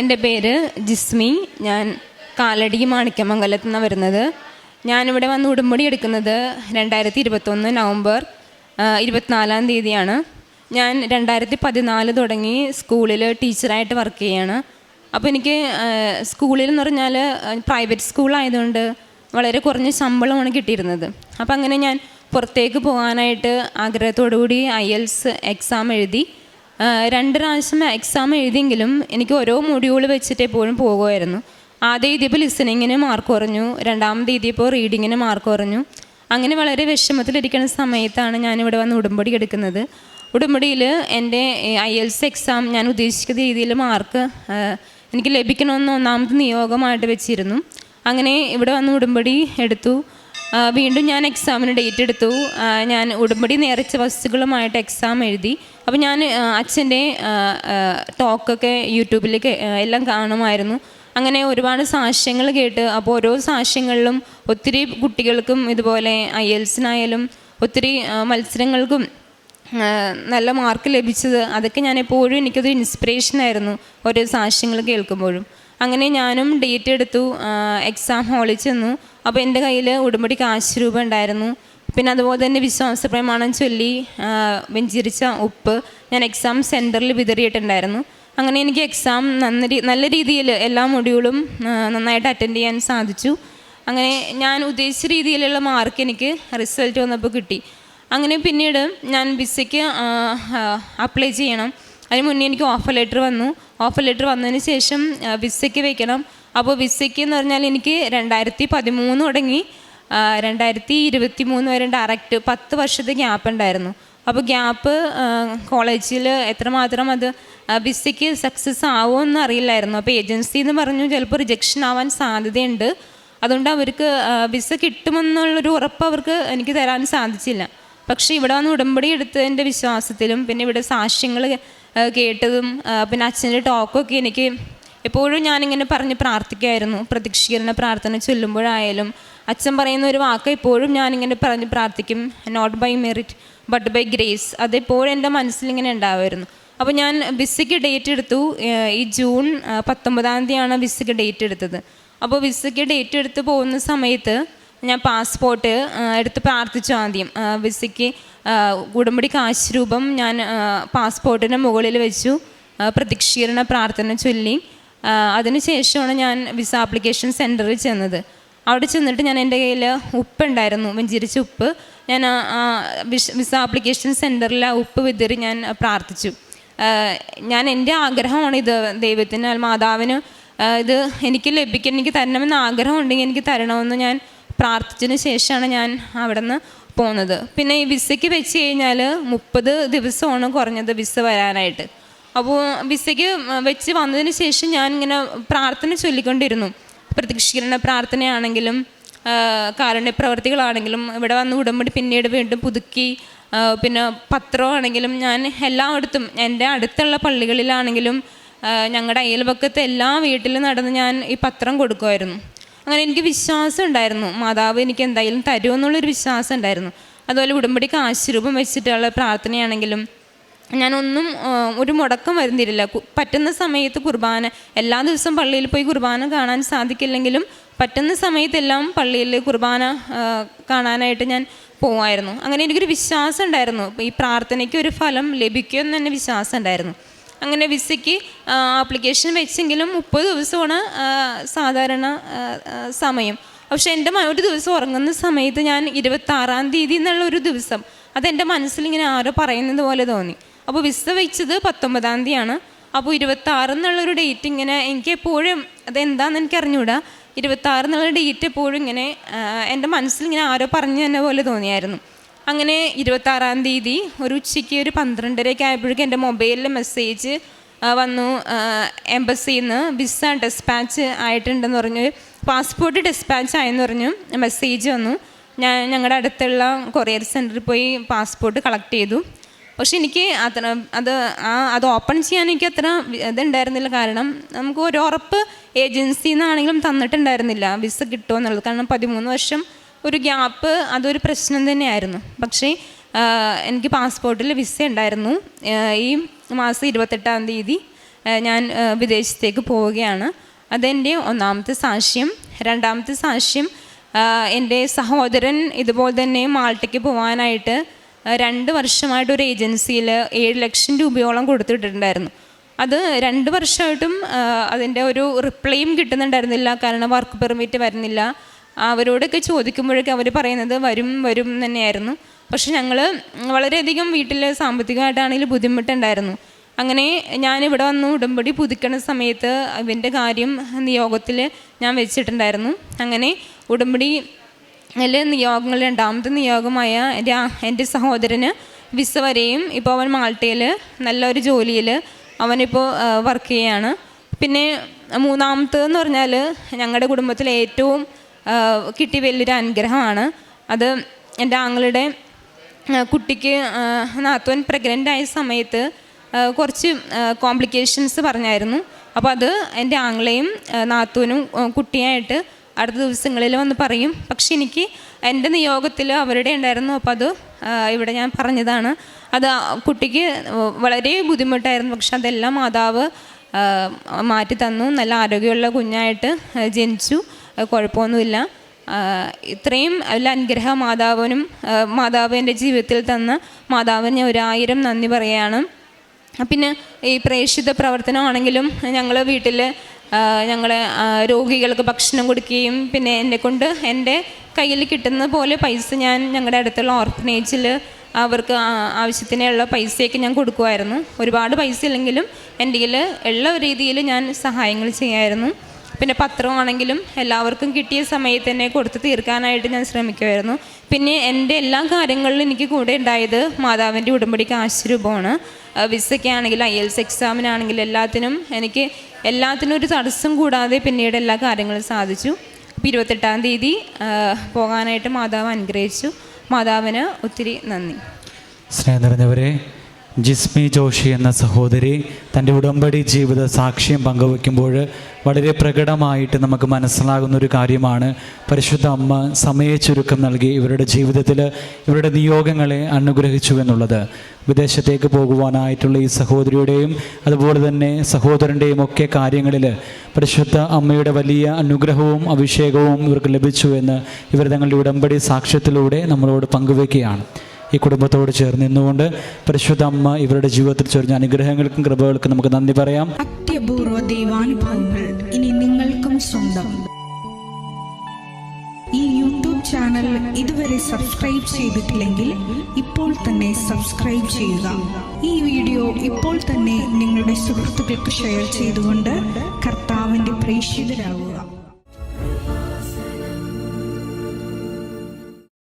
എന്റെ പേര് ജിസ്മി. ഞാൻ കാലടി മാണിക്യമംഗലത്ത് നിന്നാണ് വരുന്നത്. ഞാനിവിടെ വന്ന് ഉടുമ്പടി എടുക്കുന്നത് രണ്ടായിരത്തി ഇരുപത്തൊന്ന് നവംബർ ഇരുപത്തിനാലാം തീയതിയാണ്. ഞാൻ രണ്ടായിരത്തി പതിനാല് തുടങ്ങി സ്കൂളിൽ ടീച്ചറായിട്ട് വർക്ക് ചെയ്യാണ്. അപ്പോൾ എനിക്ക് സ്കൂളിൽ എന്ന് പറഞ്ഞാൽ പ്രൈവറ്റ് സ്കൂളായതുകൊണ്ട് വളരെ കുറഞ്ഞ ശമ്പളമാണ് കിട്ടിയിരുന്നത്. അപ്പോൾ അങ്ങനെ ഞാൻ പുറത്തേക്ക് പോകാനായിട്ട് ആഗ്രഹത്തോടു കൂടി ഐ എൽസ് എക്സാം എഴുതി രണ്ട് പ്രാവശ്യം എക്സാം എഴുതിയെങ്കിലും എനിക്ക് ഓരോ മൊഡ്യൂൾ വെച്ചിട്ട് എപ്പോഴും പോകുമായിരുന്നു. ആദ്യം എഴുതിയപ്പോൾ ലിസണിങ്ങിന് മാർക്ക് കുറഞ്ഞു. രണ്ടാമത് എഴുതിയപ്പോൾ റീഡിങ്ങിന് മാർക്ക് കുറഞ്ഞു. അങ്ങനെ വളരെ വിഷമത്തിലിരിക്കുന്ന സമയത്താണ് ഞാനിവിടെ വന്ന് ഉടമ്പടി എടുക്കുന്നത്. ഉടമ്പടിയിൽ എന്റെ ഐ എൽസ് എക്സാം ഞാൻ ഉദ്ദേശിക്കുന്ന രീതിയിൽ മാർക്ക് എനിക്ക് ലഭിക്കണമെന്ന് ഒന്നാമത് നിയോഗമായിട്ട് വെച്ചിരുന്നു. അങ്ങനെ ഇവിടെ വന്ന് ഉടമ്പടി എടുത്തു. വീണ്ടും ഞാൻ എക്സാമിന് ഡേറ്റ് എടുത്തു. ഞാൻ ഉടമ്പടി നേർച്ച വസ്തുക്കളുമായിട്ട് എക്സാം എഴുതി. അപ്പോൾ ഞാൻ അച്ഛന്റെ ടോക്കൊക്കെ യൂട്യൂബിലേക്ക് എല്ലാം കാണുമായിരുന്നു. അങ്ങനെ ഒരുപാട് സാക്ഷ്യങ്ങൾ കേട്ട് അപ്പോൾ ഓരോ സാക്ഷ്യങ്ങളിലും ഒത്തിരി കുട്ടികൾക്കും ഇതുപോലെ ഐ എൽസിനായാലും ഒത്തിരി മത്സരങ്ങൾക്കും നല്ല മാർക്ക് ലഭിച്ചത് അതൊക്കെ ഞാൻ എപ്പോഴും എനിക്കത് ഇൻസ്പിറേഷനായിരുന്നു ഓരോ സാക്ഷ്യങ്ങൾ കേൾക്കുമ്പോഴും. അങ്ങനെ ഞാനും ഡേറ്റ് എടുത്തു എക്സാം ഹാളിൽ ചെന്നു. അപ്പോൾ എന്റെ കയ്യിൽ ഉടമ്പടി കാശ് രൂപ ഉണ്ടായിരുന്നു. പിന്നെ അതുപോലെ തന്നെ വിശ്വാസ പ്രമാണം ചൊല്ലി വെഞ്ചിരിച്ച ഉപ്പ് ഞാൻ എക്സാം സെന്ററിൽ വിതറിയിട്ടുണ്ടായിരുന്നു. അങ്ങനെ എനിക്ക് എക്സാം നന്ന നല്ല രീതിയിൽ എല്ലാ മൊഡ്യൂളും നന്നായിട്ട് അറ്റൻഡ് ചെയ്യാൻ സാധിച്ചു. അങ്ങനെ ഞാൻ ഉദ്ദേശിച്ച രീതിയിലുള്ള മാർക്ക് എനിക്ക് റിസൾട്ട് വന്നപ്പോൾ കിട്ടി. അങ്ങനെ പിന്നീട് ഞാൻ വിസയ്ക്ക് അപ്ലൈ ചെയ്യണം. അതിന് മുന്നേ എനിക്ക് ഓഫർ ലെറ്റർ വന്നു. ഓഫർ ലെറ്റർ വന്നതിന് ശേഷം വിസയ്ക്ക് വെക്കണം. അപ്പോൾ വിസയ്ക്ക് എന്ന് പറഞ്ഞാൽ എനിക്ക് രണ്ടായിരത്തി പതിമൂന്ന് തുടങ്ങി രണ്ടായിരത്തി ഇരുപത്തി മൂന്ന് വരെ ഡയറക്റ്റ് പത്ത് വർഷത്തെ ഗ്യാപ്പ് ഉണ്ടായിരുന്നു. അപ്പോൾ ഗ്യാപ്പ് കോളേജിൽ എത്രമാത്രം അത് വിസയ്ക്ക് സക്സസ് ആവുമെന്ന് അറിയില്ലായിരുന്നു. അപ്പോൾ ഏജൻസി എന്ന് പറഞ്ഞു ചിലപ്പോൾ റിജക്ഷൻ ആവാൻ സാധ്യതയുണ്ട്. അതുകൊണ്ട് അവർക്ക് വിസ കിട്ടുമെന്നുള്ളൊരു ഉറപ്പ് അവർക്ക് എനിക്ക് തരാൻ സാധിച്ചില്ല. പക്ഷേ ഇവിടെ വന്ന് ഉടമ്പടി എടുത്തതിന്റെ വിശ്വാസത്തിലും പിന്നെ ഇവിടെ സാക്ഷ്യങ്ങൾ കേട്ടതും പിന്നെ അച്ഛന്റെ ടോക്കൊക്കെ എനിക്ക് എപ്പോഴും ഞാനിങ്ങനെ പറഞ്ഞ് പ്രാർത്ഥിക്കുമായിരുന്നു പ്രതീക്ഷീകരണ പ്രാർത്ഥന ചൊല്ലുമ്പോഴായാലും അച്ഛൻ പറയുന്ന ഒരു വാക്ക് എപ്പോഴും ഞാനിങ്ങനെ പറഞ്ഞ് പ്രാർത്ഥിക്കും. Not by merit but by grace അതെപ്പോഴും എന്റെ മനസ്സിലിങ്ങനെ ഉണ്ടാവുമായിരുന്നു അപ്പോൾ ഞാൻ വിസയ്ക്ക് ഡേറ്റ് എടുത്തു. ഈ ജൂൺ പത്തൊമ്പതാം തീയതിയാണ് വിസയ്ക്ക് ഡേറ്റ് എടുത്തത്. അപ്പോൾ വിസയ്ക്ക് ഡേറ്റ് എടുത്ത് പോകുന്ന സമയത്ത് ഞാൻ പാസ്പോർട്ട് എടുത്ത് പ്രാർത്ഥിച്ചു ആദ്യം. വിസയ്ക്ക് ഉടമ്പടി കാശ് രൂപം ഞാൻ പാസ്പോർട്ടിന്റെ മുകളിൽ വെച്ചു. പ്രതിക്ഷീരണ പ്രാർത്ഥന ചൊല്ലി. അതിനുശേഷമാണ് ഞാൻ വിസ ആപ്ലിക്കേഷൻ സെന്ററിൽ ചെന്നത്. അവിടെ ചെന്നിട്ട് ഞാൻ എന്റെ കയ്യിൽ ഉപ്പുണ്ടായിരുന്നു വെഞ്ചിരിച്ച ഉപ്പ്. ഞാൻ വിഷ വിസ ആപ്ലിക്കേഷൻ സെന്ററിൽ ആ ഉപ്പ് വിതറി ഞാൻ പ്രാർത്ഥിച്ചു. ഞാൻ എന്റെ ആഗ്രഹമാണ് ഇത് ദൈവത്തിന് മാതാവിന് ഇത് എനിക്ക് ലഭിക്കണം എനിക്ക് തരണമെന്ന് ആഗ്രഹമുണ്ടെങ്കിൽ എനിക്ക് തരണമെന്ന് ഞാൻ പ്രാർത്ഥിച്ചതിന് ശേഷമാണ് ഞാൻ അവിടെ നിന്ന് പോകുന്നത് പിന്നെ ഈ വിസയ്ക്ക് വെച്ച് കഴിഞ്ഞാൽ മുപ്പത് ദിവസമാണ് കുറഞ്ഞത് വിസ വരാനായിട്ട്. അപ്പോൾ വിസയ്ക്ക് വെച്ച് വന്നതിന് ശേഷം ഞാൻ ഇങ്ങനെ പ്രാർത്ഥന ചൊല്ലിക്കൊണ്ടിരുന്നു. പ്രതീക്ഷിക്കുന്ന പ്രാർത്ഥനയാണെങ്കിലും കാരുണ്യ കാരുണ്യപ്രവർത്തികളാണെങ്കിലും ഇവിടെ വന്ന് ഉടമ്പടി പിന്നീട് വീണ്ടും പുതുക്കി പിന്നെ പത്രമാണെങ്കിലും ഞാൻ എല്ലായിടത്തും എന്റെ അടുത്തുള്ള പള്ളികളിലാണെങ്കിലും ഞങ്ങളുടെ അയൽപക്കത്തെ എല്ലാ വീട്ടിലും നടന്ന് ഞാൻ ഈ പത്രം കൊടുക്കുമായിരുന്നു. അങ്ങനെ എനിക്ക് വിശ്വാസം ഉണ്ടായിരുന്നു. മാതാവ് എനിക്ക് എന്തായാലും തരുമെന്നുള്ളൊരു വിശ്വാസം ഉണ്ടായിരുന്നു. അതുപോലെ ഉടമ്പടിക്ക് ആശീർവം വെച്ചിട്ടുള്ള പ്രാർത്ഥനയാണെങ്കിലും ഞാനൊന്നും ഒരു മുടക്കം വരുന്നില്ല. പറ്റുന്ന സമയത്ത് കുർബാന എല്ലാ ദിവസവും പള്ളിയിൽ പോയി കുർബാന കാണാൻ സാധിക്കില്ലെങ്കിലും പറ്റുന്ന സമയത്തെല്ലാം പള്ളിയിൽ കുർബാന കാണാനായിട്ട് ഞാൻ പോവായിരുന്നു. അങ്ങനെ എനിക്കൊരു വിശ്വാസം ഉണ്ടായിരുന്നു. ഈ പ്രാർത്ഥനയ്ക്ക് ഒരു ഫലം ലഭിക്കുമെന്ന് തന്നെ വിശ്വാസം ഉണ്ടായിരുന്നു. അങ്ങനെ വിസയ്ക്ക് ആപ്ലിക്കേഷൻ വെച്ചെങ്കിലും മുപ്പത് ദിവസമാണ് സാധാരണ സമയം. പക്ഷെ എന്റെ ഒരു ദിവസം ഉറങ്ങുന്ന സമയത്ത് ഞാൻ ഇരുപത്താറാം തീയതി എന്നുള്ള ഒരു ദിവസം അതെന്റെ മനസ്സിലിങ്ങനെ ആരോ പറയുന്നത് പോലെ തോന്നി. അപ്പോൾ വിസ വെച്ചത് പത്തൊമ്പതാം തീയതിയാണ്. അപ്പോൾ ഇരുപത്താറ് എന്നുള്ളൊരു ഡേറ്റ് ഇങ്ങനെ എനിക്ക് എപ്പോഴും അതെന്താണെന്ന് എനിക്ക് അറിഞ്ഞൂടാ ഇരുപത്താറ് എന്നുള്ള ഡേറ്റ് എപ്പോഴും ഇങ്ങനെ എന്റെ മനസ്സിൽ ഇങ്ങനെ ആരോ പറഞ്ഞു തന്നെ പോലെ തോന്നിയായിരുന്നു. അങ്ങനെ ഇരുപത്താറാം തീയതി ഒരു ഉച്ചയ്ക്ക് ഒരു പന്ത്രണ്ടരയൊക്കെ ആയപ്പോഴേക്കും എന്റെ മൊബൈലിൽ മെസ്സേജ് വന്നു. എംബസിയിൽ നിന്ന് വിസ ഡെസ്പാച്ച് ആയിട്ടുണ്ടെന്ന് പറഞ്ഞു. പാസ്പോർട്ട് ഡെസ്പാച്ച് ആയെന്ന് പറഞ്ഞു. മെസ്സേജ് വന്നു. ഞാൻ ഞങ്ങളുടെ അടുത്തുള്ള കൊറിയർ സെന്ററിൽ പോയി പാസ്പോർട്ട് കളക്ട് ചെയ്തു. പക്ഷെ എനിക്ക് അത്ര അത് ആ അത് ഓപ്പൺ ചെയ്യാൻ എനിക്ക് അത്ര ഇതുണ്ടായിരുന്നില്ല. കാരണം നമുക്ക് ഒരു ഉറപ്പ് ഏജൻസിയിൽ നിന്നാണെങ്കിലും തന്നിട്ടുണ്ടായിരുന്നില്ല. വിസ കിട്ടുമോ എന്നുള്ളത്. കാരണം പതിമൂന്ന് വർഷം ഒരു ഗ്യാപ്പ് അതൊരു പ്രശ്നം തന്നെയായിരുന്നു. പക്ഷേ എനിക്ക് പാസ്പോർട്ടിൽ വിസ ഉണ്ടായിരുന്നു. ഈ മാസം ഇരുപത്തെട്ടാം തീയതി ഞാൻ വിദേശത്തേക്ക് പോവുകയാണ്. അതെന്റെ ഒന്നാമത്തെ സാക്ഷ്യം. രണ്ടാമത്തെ സാക്ഷ്യം എന്റെ സഹോദരൻ ഇതുപോലെ തന്നെ മാൾട്ടയ്ക്ക് പോകാനായിട്ട് രണ്ട് വർഷമായിട്ട് ഒരു ഏജൻസിയിൽ ഏഴ് ലക്ഷം രൂപയോളം കൊടുത്തിട്ടുണ്ടായിരുന്നു അത് രണ്ട് വർഷമായിട്ടും അതിന്റെ ഒരു റിപ്ലൈയും കിട്ടുന്നുണ്ടായിരുന്നില്ല കാരണം വർക്ക് പെർമിറ്റ് വരുന്നില്ല. അവരോടൊക്കെ ചോദിക്കുമ്പോഴൊക്കെ അവർ പറയുന്നത് വരും വരും തന്നെയായിരുന്നു. പക്ഷെ ഞങ്ങൾ വളരെയധികം വീട്ടിൽ സാമ്പത്തികമായിട്ടാണെങ്കിലും ബുദ്ധിമുട്ടുണ്ടായിരുന്നു. അങ്ങനെ ഞാൻ ഇവിടെ വന്ന് ഉടമ്പടി പുതുക്കണ സമയത്ത് ഇവന്റെ കാര്യം നിയോഗത്തിൽ ഞാൻ വെച്ചിട്ടുണ്ടായിരുന്നു. അങ്ങനെ ഉടമ്പടി അതിൽ നിയോഗങ്ങൾ രണ്ടാമത്തെ നിയോഗമായ എന്റെ സഹോദരന് വിസ വരെയും ഇപ്പോൾ അവൻ മാൾട്ടയിൽ നല്ലൊരു ജോലിയിൽ അവനിപ്പോൾ വർക്ക് ചെയ്യുകയാണ്. പിന്നെ മൂന്നാമത്തേന്ന് പറഞ്ഞാൽ ഞങ്ങളുടെ കുടുംബത്തിൽ ഏറ്റവും കിട്ടി വലിയൊരു അനുഗ്രഹമാണ്. അത് എന്റെ ആങ്ങളുടെ കുട്ടിക്ക് നാത്തുവൻ പ്രഗ്നന്റ് ആയ സമയത്ത് കുറച്ച് കോംപ്ലിക്കേഷൻസ് പറഞ്ഞായിരുന്നു. അപ്പോൾ അത് എന്റെ ആങ്ങളെയും നാത്തുവനും കുട്ടിയായിട്ട് അടുത്ത ദിവസങ്ങളിൽ വന്ന് പറയും. പക്ഷെ എനിക്ക് എന്റെ നിയോഗത്തിൽ അവരുടെ ഉണ്ടായിരുന്നു. അപ്പോൾ അത് ഇവിടെ ഞാൻ പറഞ്ഞതാണ്. അത് കുട്ടിക്ക് വളരെ ബുദ്ധിമുട്ടായിരുന്നു. പക്ഷെ അതെല്ലാം മാതാവ് മാറ്റി തന്നു. നല്ല ആരോഗ്യമുള്ള കുഞ്ഞായിട്ട് ജനിച്ചു. കുഴപ്പമൊന്നുമില്ല. ഇത്രയും നല്ല അനുഗ്രഹ മാതാവിനും മാതാവ് എന്റെ ജീവിതത്തിൽ തന്ന. മാതാവിന് ഒരായിരം നന്ദി പറയുകയാണ് പിന്നെ ഈ പ്രേക്ഷിത പ്രവർത്തനമാണെങ്കിലും ഞങ്ങൾ വീട്ടിൽ ഞങ്ങൾ രോഗികൾക്ക് ഭക്ഷണം കൊടുക്കുകയും പിന്നെ എന്നെ കൊണ്ട് എന്റെ കയ്യിൽ കിട്ടുന്ന പോലെ പൈസ ഞാൻ ഞങ്ങളുടെ അടുത്തുള്ള ഓർഫനേജിൽ അവർക്ക് ആവശ്യത്തിനുള്ള പൈസയൊക്കെ ഞാൻ കൊടുക്കുമായിരുന്നു. ഒരുപാട് പൈസ ഇല്ലെങ്കിലും എന്റെ കയ്യിൽ ഉള്ള രീതിയിൽ ഞാൻ സഹായങ്ങൾ ചെയ്യായിരുന്നു. പിന്നെ പത്രമാണെങ്കിലും എല്ലാവർക്കും കിട്ടിയ സമയത്ത് തന്നെ കൊടുത്ത് തീർക്കാനായിട്ട് ഞാൻ ശ്രമിക്കുമായിരുന്നു. പിന്നെ എന്റെ എല്ലാ കാര്യങ്ങളിലും എനിക്ക് കൂടെ ഉണ്ടായത് മാതാവിന്റെ ഉടമ്പടിക്ക് ആശുരൂപമാണ് വിസയ്ക്ക് ആണെങ്കിലും ഐ എൽസ് എക്സാമിനാണെങ്കിലും എല്ലാത്തിനും എനിക്ക് എല്ലാത്തിനും ഒരു തടസ്സം കൂടാതെ പിന്നീട് എല്ലാ കാര്യങ്ങളും സാധിച്ചു. അപ്പോൾ ഇരുപത്തെട്ടാം തീയതി പോകാനായിട്ട് മാതാവ് അനുഗ്രഹിച്ചു. മാതാവിന് ഒത്തിരി നന്ദി. സ്നേഹം നിറഞ്ഞവരെ ജിസ്മി ജോഷി എന്ന സഹോദരി തന്റെ ഉടമ്പടി ജീവിത സാക്ഷ്യം പങ്കുവെക്കുമ്പോൾ വളരെ പ്രകടമായിട്ട് നമുക്ക് മനസ്സിലാകുന്ന ഒരു കാര്യമാണ്. പരിശുദ്ധ അമ്മ സമയച്ചുരുക്കം നൽകി ഇവരുടെ ജീവിതത്തിൽ ഇവരുടെ നിയോഗങ്ങളെ അനുഗ്രഹിച്ചു എന്നുള്ളത്. വിദേശത്തേക്ക് പോകുവാനായിട്ടുള്ള ഈ സഹോദരിയുടെയും അതുപോലെ തന്നെ സഹോദരന്റെയും ഒക്കെ കാര്യങ്ങളിൽ പരിശുദ്ധ അമ്മയുടെ വലിയ അനുഗ്രഹവും അഭിഷേകവും ഇവർക്ക് ലഭിച്ചു എന്ന് ഇവർ തങ്ങളുടെ ഉടമ്പടി സാക്ഷ്യത്തിലൂടെ നമ്മളോട് പങ്കുവയ്ക്കുകയാണ്. ഈ കുടുംബത്തോട് ചേർന്ന് നിന്നുകൊണ്ട് പരിശുദ്ധ അമ്മ ഇവരുടെ ജീവിതത്തിൽ ചൊരിഞ്ഞ അനുഗ്രഹങ്ങൾക്കും കൃപകൾക്കും നമുക്ക് നന്ദി പറയാം. അത്യപൂർവ ദൈവാനുഭവങ്ങൾ ഇനി നിങ്ങൾക്കും സ്വന്തം. ഈ യൂട്യൂബ് ചാനൽ ഇതുവരെ സബ്സ്ക്രൈബ് ചെയ്തിട്ടില്ലെങ്കിൽ ഇപ്പോൾ തന്നെ സബ്സ്ക്രൈബ് ചെയ്യുക. ഈ വീഡിയോ ഇപ്പോൾ തന്നെ നിങ്ങളുടെ സുഹൃത്തുക്കൾക്ക് ഷെയർ ചെയ്തുകൊണ്ട് കർത്താവിന്റെ പ്രേക്ഷിതരാകുക